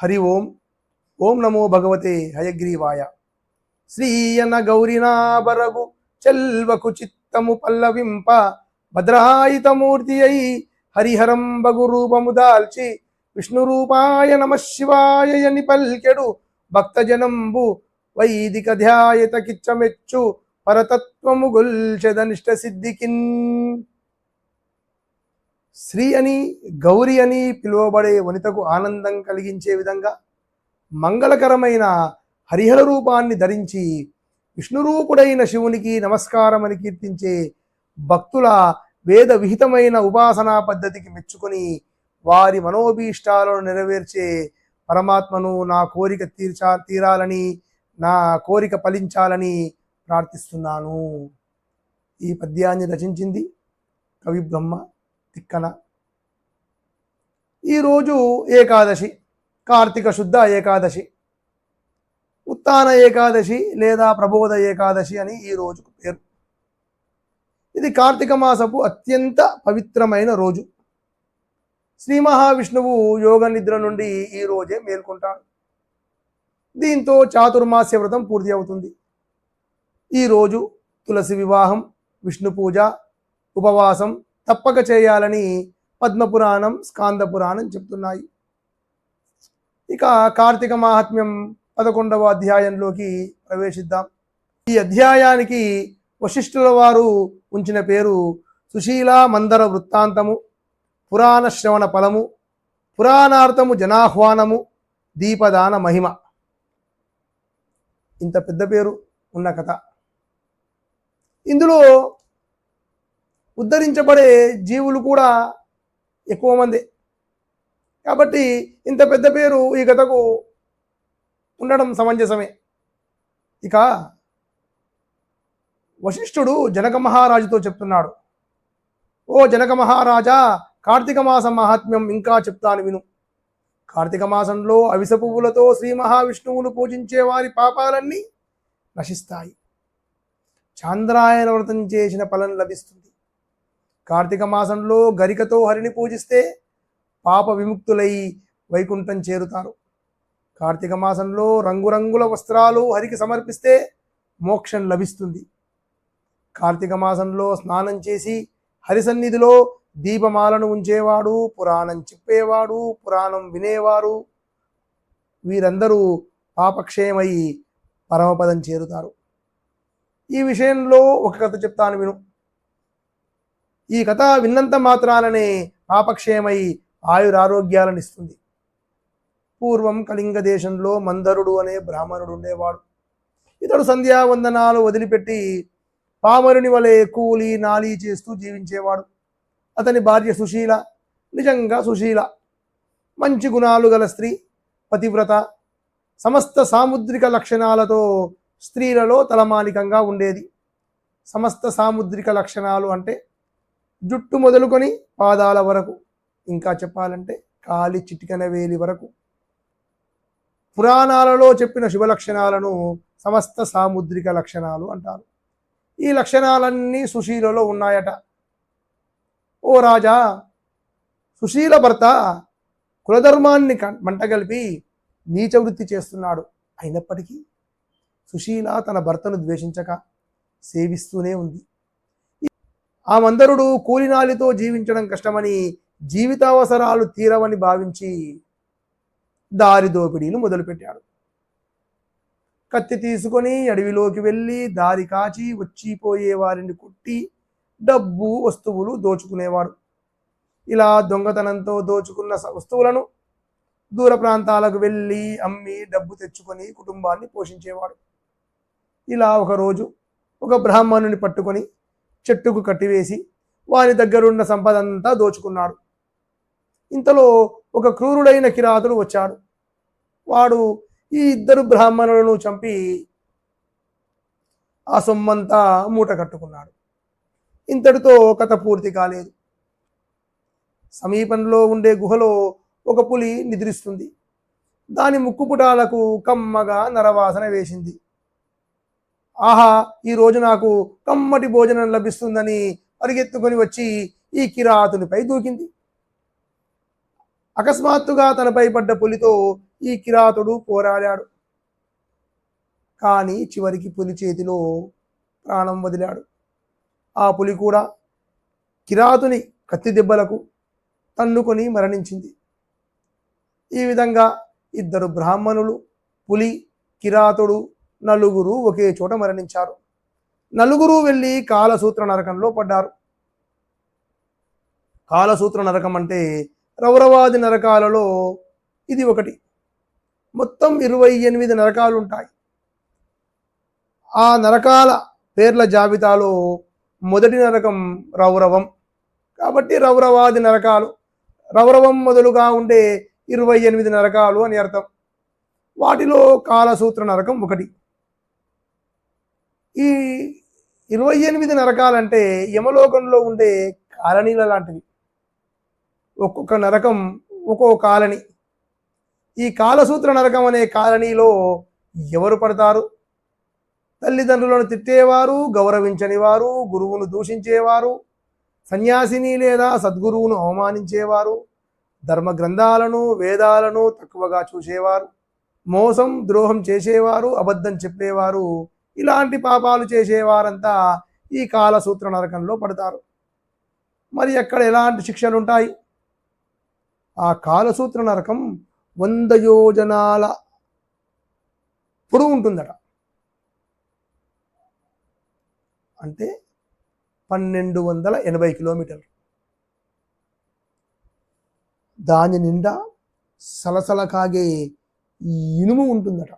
హరి ఓం ఓం నమో భగవతే హయగ్రీవాయ. శ్రీయన గౌరినాభరగు చెల్వకు చిత్తము పల్లవింప భద్రాయితమూర్తి అయి హరిహరం బగు రూపము దాల్చి విష్ణు రూపాయ నమ శివాయ అని పల్కెడు భక్తజనంబు వైదిక ధ్యాయత కిచ్చమెచ్చు పరతత్వము గొల్చెదనిష్ట సిద్ధికిన్. శ్రీ అని గౌరి అని పిలువబడే వనితకు ఆనందం కలిగించే విధంగా మంగళకరమైన హరిహర రూపాన్ని ధరించి విష్ణురూపుడైన శివునికి నమస్కారం అని కీర్తించే భక్తుల వేద విహితమైన ఉపాసనా పద్ధతికి మెచ్చుకొని వారి మనోభీష్టాలను నెరవేర్చే పరమాత్మను నా కోరిక తీర్చా తీరాలని నా కోరిక ఫలించాలని ప్రార్థిస్తున్నాను. ఈ పద్యాన్ని రచించింది కవి బ్రహ్మ. తిక్కన ఈరోజు ఏకాదశి కార్తీక శుద్ధ ఏకాదశి ఉత్తాన ఏకాదశి లేదా ప్రబోధ ఏకాదశి అని ఈ రోజుకు పేరు. ఇది కార్తీక మాసపు అత్యంత పవిత్రమైన రోజు. శ్రీ మహావిష్ణువు యోగ నిద్ర నుండి ఈ రోజే మేల్కొంటాడు. దీంతో చాతుర్మాస్య వ్రతం పూర్తి అవుతుంది. ఈరోజు తులసి వివాహం విష్ణు పూజ ఉపవాసం తప్పక చేయాలని పద్మపురాణం స్కాంద పురాణం చెప్తున్నాయి. ఇక కార్తీక మాహాత్మ్యం పదకొండవ అధ్యాయంలోకి ప్రవేశిద్దాం. ఈ అధ్యాయానికి వశిష్ఠుల వారు ఉంచిన పేరు సుశీల మందర వృత్తాంతము పురాణ శ్రవణ ఫలము పురాణార్థము జనాహ్వానము దీపదాన మహిమ. ఇంత పెద్ద పేరు ఉన్న కథ. ఇందులో ఉద్ధరించబడే జీవులు కూడా ఎక్కువ మంది. కాబట్టి ఇంత పెద్ద పేరు ఈ కథకు ఉండడం సమంజసమే. ఇక వశిష్ఠుడు జనక మహారాజుతో చెప్తున్నాడు. ఓ జనక మహారాజా కార్తీక మాసం మహాత్మ్యం ఇంకా చెప్తాను విను. కార్తీక మాసంలో అవిస పువ్వులతో శ్రీ మహావిష్ణువును పూజించే వారి పాపాలన్నీ నశిస్తాయి. చాంద్రాయన వ్రతం చేసిన ఫలం లభిస్తుంది. కార్తీక మాసంలో గరికతో హరిని పూజిస్తే పాప విముక్తులై వైకుంఠం చేరుతారు. కార్తీక మాసంలో రంగురంగుల వస్త్రాలు హరికి సమర్పిస్తే మోక్షం లభిస్తుంది. కార్తీక మాసంలో స్నానం చేసి హరి సన్నిధిలో దీపమాలను ఉంచేవాడు పురాణం చెప్పేవాడు పురాణం వినేవారు. వీరందరూ పాపక్షయమై పరమపదం చేరుతారు. ఈ విషయంలో ఒక కథ చెప్తాను విను. ఈ కథ విన్నంత మాత్రాననే పాపక్షేమై ఆయురారోగ్యాలను ఇస్తుంది పూర్వం కళింగ దేశంలో మందరుడు అనే బ్రాహ్మణుడు ఉండేవాడు. ఇతడు సంధ్యావందనాలు వదిలిపెట్టి పామరుని వలె కూలి నాలి చేస్తూ జీవించేవాడు. అతని భార్య సుశీల నిజంగా సుశీల మంచి గుణాలు గల స్త్రీ పతివ్రత సమస్త సాముద్రిక లక్షణాలతో స్త్రీలలో తలమానికంగా ఉండేది. సమస్త సాముద్రిక లక్షణాలు అంటే జుట్టు మొదలుకొని పాదాల వరకు. ఇంకా చెప్పాలంటే కాలి చిటికన వేలి వరకు. పురాణాలలో చెప్పిన శుభ లక్షణాలను సమస్త సాముద్రిక లక్షణాలు అంటారు. ఈ లక్షణాలన్నీ సుశీలలో ఉన్నాయట. ఓ రాజా సుశీల భర్త కులధర్మాన్ని మంటగలిపి నీచ వృత్తి చేస్తున్నాడు. అయినప్పటికీ సుశీల తన భర్తను ద్వేషించక సేవిస్తూనే ఉంది. ఆ మందరుడు కూలినాలితో జీవించడం కష్టమని జీవితావసరాలు తీరవని భావించి దారి దోపిడీలు మొదలుపెట్టాడు. కత్తి తీసుకొని అడవిలోకి వెళ్ళి దారి కాచి వచ్చిపోయే వారిని కుట్టి డబ్బు వస్తువులు దోచుకునేవాడు. ఇలా దొంగతనంతో దోచుకున్న స- వస్తువులను దూర ప్రాంతాలకు వెళ్ళి అమ్మి డబ్బు తెచ్చుకొని కుటుంబాన్ని పోషించేవాడు. ఇలా ఒకరోజు ఒక బ్రాహ్మణుని పట్టుకొని చెట్టుకు కట్టివేసి వారి దగ్గరున్న సంపద అంతా దోచుకున్నాడు. ఇంతలో ఒక క్రూరుడైన కిరాతుడు వచ్చాడు. వాడు ఈ ఇద్దరు బ్రాహ్మణులను చంపి ఆ సొమ్మంతా మూట కట్టుకున్నాడు. ఇంతటితో కథ పూర్తి కాలేదు. సమీపంలో ఉండే గుహలో ఒక పులి నిద్రిస్తుంది. దాని ముక్కుపుటాలకు కమ్మగా నరవాసన వేసింది. ఆహా ఈ రోజు నాకు కమ్మటి భోజనం లభిస్తుందని పరిగెత్తుకొని వచ్చి ఈ కిరాతునిపై దూకింది. అకస్మాత్తుగా తనపై పడ్డ పులితో ఈ కిరాతుడు పోరాడాడు. కానీ చివరికి పులి చేతిలో ప్రాణం వదిలాడు. ఆ పులి కూడా కిరాతుని కత్తి దెబ్బలకు తన్నుకొని మరణించింది. ఈ విధంగా ఇద్దరు బ్రాహ్మణులు పులి కిరాతుడు నలుగురు ఒకే చోట మరణించారు. నలుగురు వెళ్ళి కాలసూత్ర నరకంలో పడ్డారు. కాలసూత్ర నరకం అంటే రౌరవాది నరకాలలో ఇది ఒకటి. మొత్తం ఇరవై ఎనిమిది నరకాలు ఉంటాయి ఆ నరకాల పేర్ల జాబితాలో మొదటి నరకం రౌరవం. కాబట్టి రౌరవాది నరకాలు. రౌరవం మొదలుగా ఉండే ఇరవై ఎనిమిది నరకాలు అని అర్థం. వాటిలో కాలసూత్ర నరకం ఒకటి. ఈ ఇరవై ఎనిమిది నరకాలంటే యమలోకంలో ఉండే కాలనీల లాంటివి. ఒక్కొక్క నరకం ఒక్కో కాలనీ. ఈ కాలసూత్ర నరకం అనే కాలనీలో ఎవరు పడతారు? తల్లిదండ్రులను తిట్టేవారు గౌరవించని వారు గురువును దూషించేవారు సన్యాసిని లేదా సద్గురువును అవమానించేవారు ధర్మ గ్రంథాలను వేదాలను తక్కువగా చూసేవారు మోసం ద్రోహం చేసేవారు అబద్ధం చెప్పేవారు ఇలాంటి పాపాలు చేసేవారంతా ఈ కాలసూత్ర నరకంలో పడతారు. మరి అక్కడ ఎలాంటి శిక్షలు ఉంటాయి ఆ కాలసూత్ర నరకం వంద యోజనాల పొడవు ఉంటుందట. అంటే పన్నెండు వందల ఎనభై కిలోమీటర్లు. దాని నిండా సలసల కాగే ఇనుము ఉంటుందట.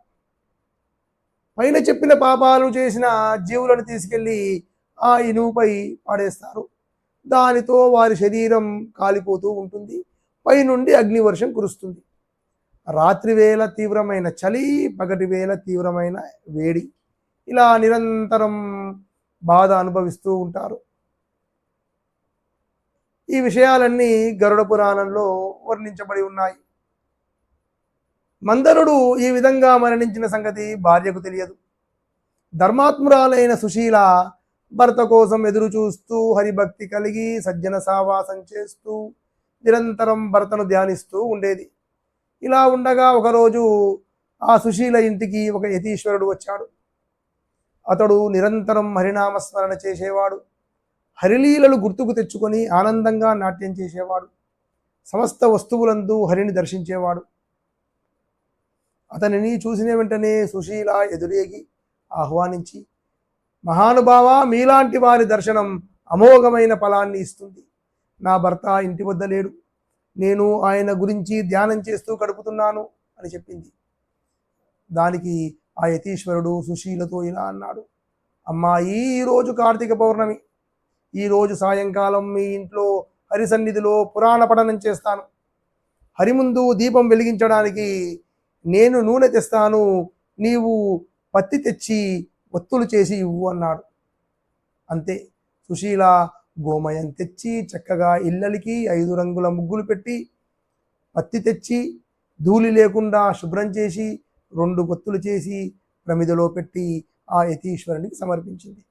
పైన చెప్పిన పాపాలు చేసిన జీవులను తీసుకెళ్ళి ఆ ఇనుముపై పాడేస్తారు. దానితో వారి శరీరం కాలిపోతూ ఉంటుంది. పైనుండి అగ్నివర్షం కురుస్తుంది. రాత్రి వేళ తీవ్రమైన చలి పగటి వేళ తీవ్రమైన వేడి. ఇలా నిరంతరం బాధ అనుభవిస్తూ ఉంటారు. ఈ విషయాలన్నీ గరుడ పురాణంలో వర్ణించబడి ఉన్నాయి. మందరుడు ఈ విధంగా మరణించిన సంగతి భార్యకు తెలియదు. ధర్మాత్మురాలైన సుశీల భర్త కోసం ఎదురు చూస్తూ హరిభక్తి కలిగి సజ్జన సావాసం చేస్తూ నిరంతరం భర్తను ధ్యానిస్తూ ఉండేది. ఇలా ఉండగా ఒకరోజు ఆ సుశీల ఇంటికి ఒక యతీశ్వరుడు వచ్చాడు. అతడు నిరంతరం హరినామస్మరణ చేసేవాడు. హరిలీలలు గుర్తుకు తెచ్చుకొని ఆనందంగా నాట్యం చేసేవాడు. సమస్త వస్తువులందు హరిని దర్శించేవాడు. అతనిని చూసిన వెంటనే సుశీల ఎదురేగి ఆహ్వానించి మహానుభావ మీలాంటి వారి దర్శనం అమోఘమైన ఫలాన్ని ఇస్తుంది. నా భర్త ఇంటి వద్ద లేడు. నేను ఆయన గురించి ధ్యానం చేస్తూ గడుపుతున్నాను అని చెప్పింది. దానికి ఆ యతీశ్వరుడు సుశీలతో ఇలా అన్నాడు అమ్మాయి ఈరోజు కార్తీక పౌర్ణమి. ఈరోజు సాయంకాలం మీ ఇంట్లో హరి సన్నిధిలో పురాణ పఠనం చేస్తాను. హరి ముందు దీపం వెలిగించడానికి నేను నూనె తెస్తాను నీవు పత్తి తెచ్చి ఒత్తులు చేసి ఇవ్వు అన్నాడు. అంతే. సుశీల గోమయం తెచ్చి చక్కగా ఇళ్ళలికి ఐదు రంగుల ముగ్గులు పెట్టి పత్తి తెచ్చి ధూళి లేకుండా శుభ్రం చేసి రెండు గొత్తులు చేసి ప్రమిదలో పెట్టి ఆ యతీశ్వరునికి సమర్పించింది.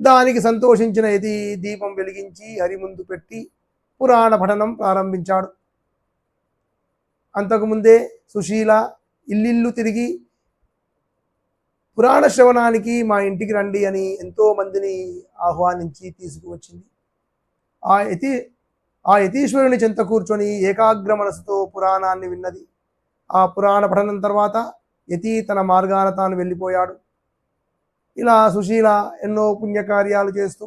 దానికి సంతోషించిన యతి దీపం వెలిగించి హరి ముందు పెట్టి పురాణ పఠనం ప్రారంభించాడు. అంతకుముందే సుశీల ఇల్లిల్లు తిరిగి పురాణ శ్రవణానికి మా ఇంటికి రండి అని ఎంతో మందిని ఆహ్వానించి తీసుకువచ్చింది. ఆ యతి ఆ యతీశ్వరుని చెంత కూర్చొని ఏకాగ్ర మనసుతో పురాణాన్ని విన్నది. ఆ పురాణ పఠనం తర్వాత యతి తన మార్గాన తాను వెళ్ళిపోయాడు. ఇలా సుశీల ఎన్నో పుణ్యకార్యాలు చేస్తూ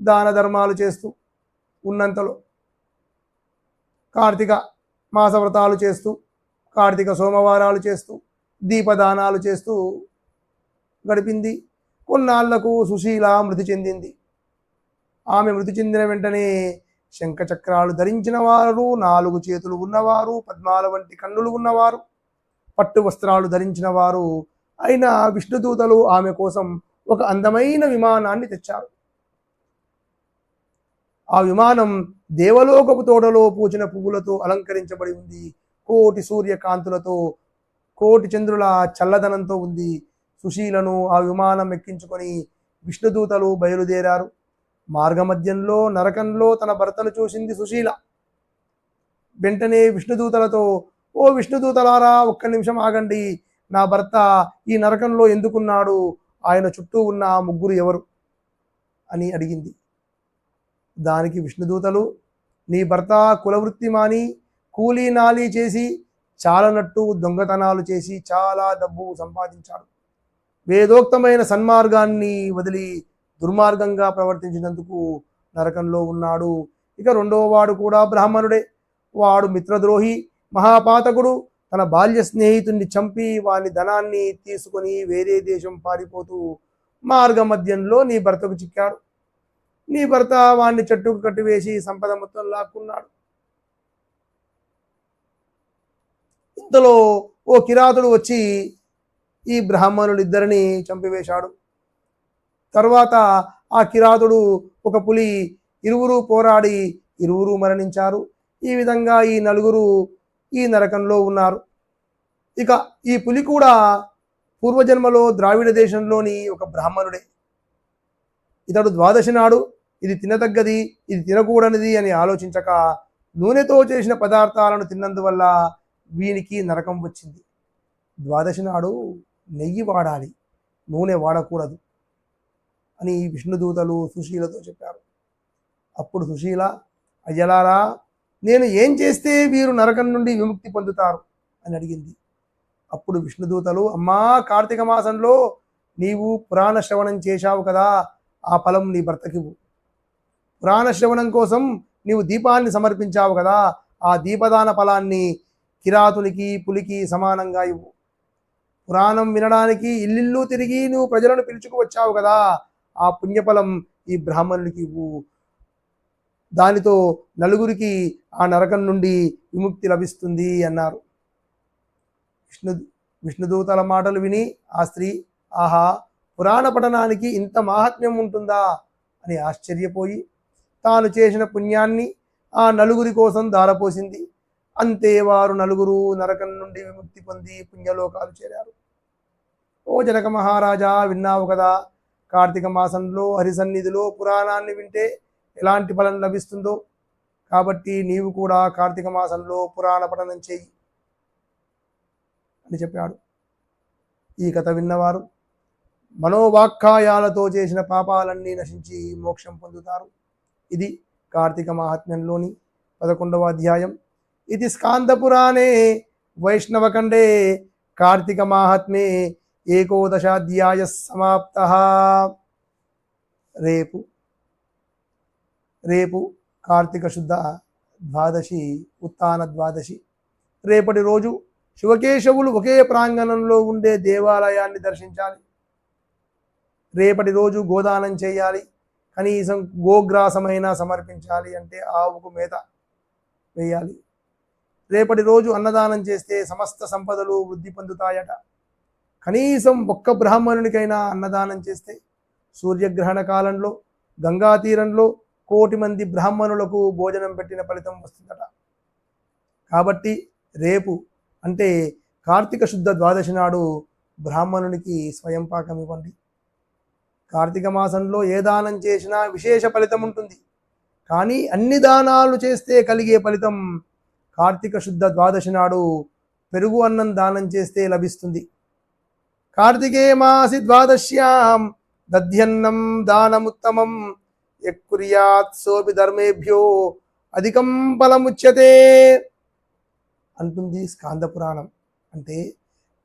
దాన ధర్మాలు చేస్తూ ఉన్నంతలో కార్తిక మాసవ్రతాలు చేస్తూ కార్తీక సోమవారాలు చేస్తూ దీపదానాలు చేస్తూ గడిపింది. కొన్నాళ్ళకు సుశీల మృతి చెందింది. ఆమె మృతి చెందిన వెంటనే శంఖచక్రాలు ధరించిన వారు నాలుగు చేతులు ఉన్నవారు పద్మాల వంటి కన్నులు ఉన్నవారు పట్టు వస్త్రాలు ధరించిన వారు. అయిన విష్ణుదూతలు ఆమె కోసం ఒక అందమైన విమానాన్ని తెచ్చారు. ఆ విమానం దేవలోకపు తోటలో పూచిన పువ్వులతో అలంకరించబడి ఉంది. కోటి సూర్యకాంతులతో కోటి చంద్రుల చల్లదనంతో ఉంది. సుశీలను ఆ విమానం ఎక్కించుకొని విష్ణుదూతలు బయలుదేరారు. మార్గమధ్యంలో నరకంలో తన భర్తను చూసింది సుశీల. వెంటనే విష్ణుదూతలతో ఓ విష్ణుదూతలారా ఒక్క నిమిషం ఆగండి. నా భర్త ఈ నరకంలో ఎందుకున్నాడు? ఆయన చుట్టూ ఉన్న ఆ ముగ్గురు ఎవరు? అని అడిగింది. దానికి విష్ణుదూతలు నీ భర్త కులవృత్తి మాని కూలీ నాలి చేసి చాలనట్టు దొంగతనాలు చేసి చాలా డబ్బు సంపాదించాడు. వేదోక్తమైన సన్మార్గాన్ని వదిలి దుర్మార్గంగా ప్రవర్తించినందుకు నరకంలో ఉన్నాడు. ఇక రెండవ వాడు కూడా బ్రాహ్మణుడే. వాడు మిత్రద్రోహి మహాపాతకుడు. తన బాల్య స్నేహితుణ్ణి చంపి వాని ధనాన్ని తీసుకొని వేరే దేశం పారిపోతూ మార్గ మధ్యంలో నీ భర్తకు చిక్కాడు. నీ భర్త వాణ్ణి చెట్టుకు కట్టివేసి సంపద మొత్తం లాక్కున్నాడు. ఇంతలో ఓ కిరాతుడు వచ్చి ఈ బ్రాహ్మణులిద్దరిని చంపివేశాడు. తర్వాత ఆ కిరాతుడు ఒక పులి ఇరువురు పోరాడి ఇరువురు మరణించారు. ఈ విధంగా ఈ నలుగురు ఈ నరకంలో ఉన్నారు. ఇక ఈ పులి కూడా పూర్వజన్మలో ద్రావిడ దేశంలోని ఒక బ్రాహ్మణుడే. ఇతడు ద్వాదశి నాడు ఇది తినదగ్గది ఇది తినకూడనిది అని ఆలోచించక నూనెతో చేసిన పదార్థాలను తిన్నందువల్ల వీనికి నరకం వచ్చింది. ద్వాదశి నాడు నెయ్యి వాడాలి నూనె వాడకూడదు అని విష్ణుదూతలు సుశీలతో చెప్పారు. అప్పుడు సుశీల అయ్యలారా నేను ఏం చేస్తే వీరు నరకం నుండి విముక్తి పొందుతారు అని అడిగింది. అప్పుడు విష్ణుదూతలు అమ్మా కార్తీక మాసంలో నీవు పురాణ శ్రవణం చేశావు కదా ఆ ఫలం నీ భర్తకివు పురాణశ్రవణం కోసం నీవు దీపాన్ని సమర్పించావు కదా ఆ దీపదాన ఫలాన్ని కిరాతునికి పులికి సమానంగా ఇవ్వు. పురాణం వినడానికి ఇల్లిల్లు తిరిగి నువ్వు ప్రజలను పిలుచుకు వచ్చావు కదా ఆ పుణ్యఫలం ఈ బ్రాహ్మణుడికి ఇవ్వు. దానితో నలుగురికి ఆ నరకం నుండి విముక్తి లభిస్తుంది అన్నారు. విష్ణు విష్ణుదూతల మాటలు విని ఆ స్త్రీ ఆహా పురాణ పఠనానికి ఇంత మాహాత్మ్యం ఉంటుందా? అని ఆశ్చర్యపోయి తాను చేసిన పుణ్యాన్ని ఆ నలుగురి కోసం దారపోసింది. అంతే వారు నలుగురు నరకం నుండి విముక్తి పొంది పుణ్యలోకాలు చేరారు. ఓ జనక మహారాజా విన్నావు కదా? కార్తీక మాసంలో హరిసన్నిధిలో పురాణాన్ని వింటే ఎలాంటి ఫలం లభిస్తుందో? కాబట్టి నీవు కూడా కార్తీక మాసంలో పురాణ పఠనం చేయి అని చెప్పాడు. ఈ కథ విన్నవారు మనోవాక్కాయాలతో చేసిన పాపాలన్నీ నశించి మోక్షం పొందుతారు. ఇది కార్తీక మహాత్మ్యంలోని పదకొండవ అధ్యాయం. ఇది స్కాందపురాణే వైష్ణవఖండే కార్తీక మాహాత్మ్యే ఏకోదశాధ్యాయ సమాప్త. రేపు రేపు కార్తీక శుద్ధ ద్వాదశి ఉత్తాన ద్వాదశి. రేపటి రోజు శివకేశవులు ఒకే ప్రాంగణంలో ఉండే దేవాలయాన్ని దర్శించాలి. రేపటి రోజు గోదానం చేయాలి. కనీసం గోగ్రాసమైన సమర్పించాలి అంటే ఆవుకు మేత వేయాలి. రేపటి రోజు అన్నదానం చేస్తే సమస్త సంపదలు వృద్ధి పొందుతాయట. కనీసం ఒక్క బ్రాహ్మణునికైనా అన్నదానం చేస్తే సూర్యగ్రహణ కాలంలో గంగా తీరంలో కోటి మంది బ్రాహ్మణులకు భోజనం పెట్టిన ఫలితం వస్తుందట. కాబట్టి రేపు అంటే కార్తీక శుద్ధ ద్వాదశి నాడు బ్రాహ్మణునికి స్వయం పాకం ఇవ్వండి. కార్తీక మాసంలో ఏ దానం చేసినా విశేష ఫలితం ఉంటుంది. కానీ అన్ని దానాలు చేస్తే కలిగే ఫలితం కార్తీక శుద్ధ ద్వాదశి నాడు పెరుగు అన్నం దానం చేస్తే లభిస్తుంది. కార్తికే మాసి ద్వాదశ్యాం దధ్యన్నం దానముత్తమం ఎక్కుర్యాత్ సోపి ధర్మేభ్యో అధికం ఫలముచ్యతే అంటుంది స్కాంద పురాణం. అంటే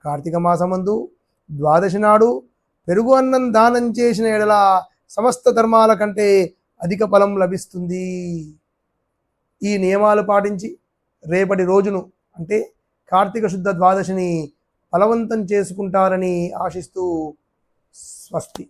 కార్తీక మాసమందు ద్వాదశి నాడు పెరుగు అన్నం దానం చేసిన ఎడల సమస్త ధర్మాల కంటే అధిక ఫలం లభిస్తుంది. ఈ నియమాలు పాటించి రేపటి రోజును అంటే కార్తీక శుద్ధ ద్వాదశిని ఫలవంతం చేసుకుంటారని ఆశిస్తూ స్వస్తి.